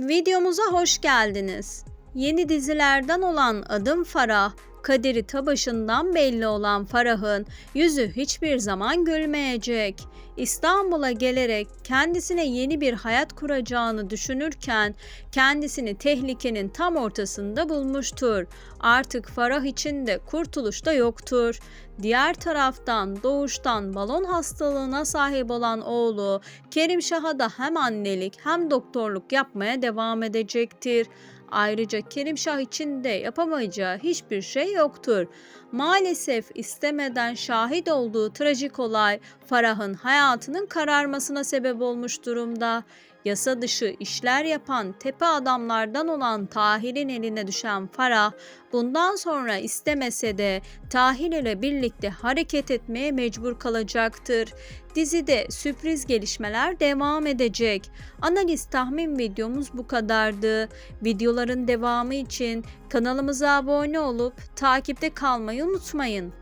Videomuza hoş geldiniz. Yeni dizilerden olan Adım Farah, kaderi ta başından belli olan Farah'ın yüzü hiçbir zaman gülmeyecek. İstanbul'a gelerek kendisine yeni bir hayat kuracağını düşünürken kendisini tehlikenin tam ortasında bulmuştur. Artık Farah için de kurtuluş da yoktur. Diğer taraftan doğuştan balon hastalığına sahip olan oğlu Kerim Şah'a da hem annelik hem doktorluk yapmaya devam edecektir. Ayrıca Kerim Şah için de yapamayacağı hiçbir şey yoktur. Maalesef istemeden şahit olduğu trajik olay Farah'ın hayatının kararmasına sebep olmuş durumda. Yasa dışı işler yapan tepe adamlardan olan Tahir'in eline düşen Farah, bundan sonra istemese de Tahir ile birlikte hareket etmeye mecbur kalacaktır. Dizide sürpriz gelişmeler devam edecek. Analiz tahmin videomuz bu kadardı. Videoların devamı için kanalımıza abone olup takipte kalmayı unutmayın.